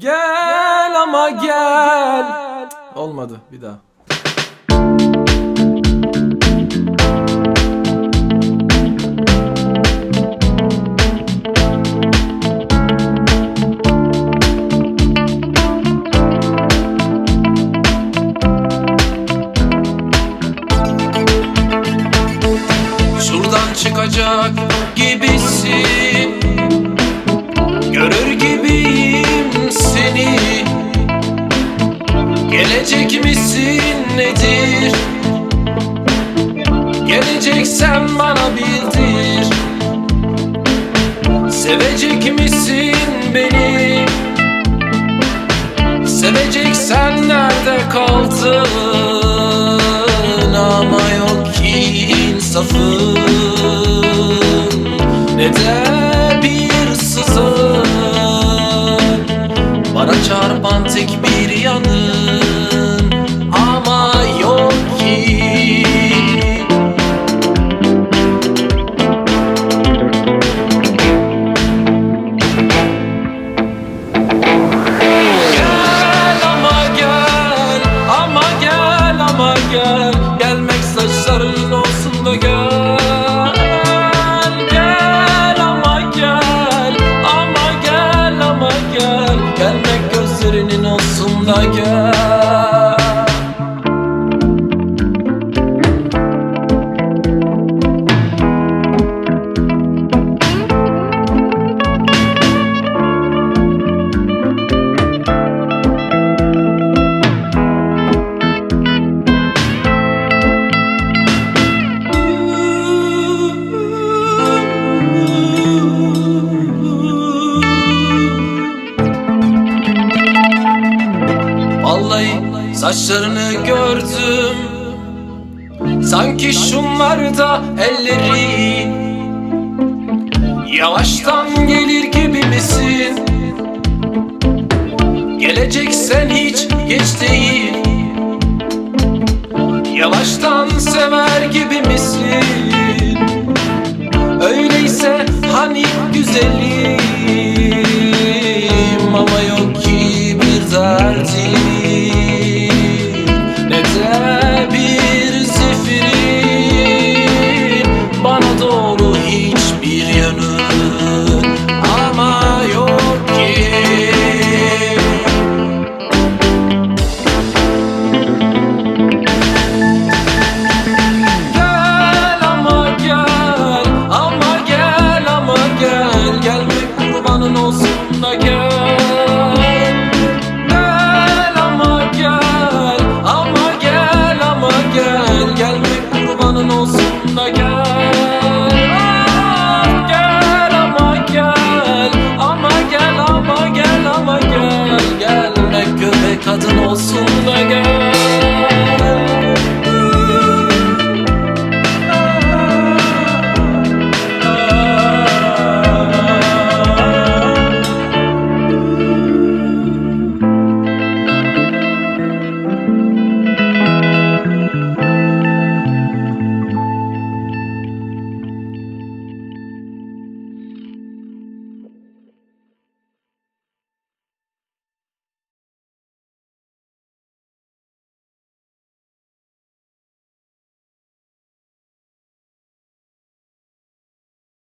Gel ama gel. Olmadı bir daha. Şuradan çıkacak gibisin Görür gibiyim Gelecek misin nedir? Geleceksen bana bildir. Sevecek misin beni. Seveceksen nerede kaldın? Ama yok ki insafın. Ne de bir sızın? Bana çarpan tek bir Gelmek saçların olsun da gel. Gel ama gel. Ama gel ama gel. Gelmek gözlerinin olsun da gel Saçlarını gördüm Sanki şunlarda elleri Yavaştan gelir gibi misin? Geleceksen hiç geç değil Yavaştan sever gibi misin? Öyleyse hani güzelim like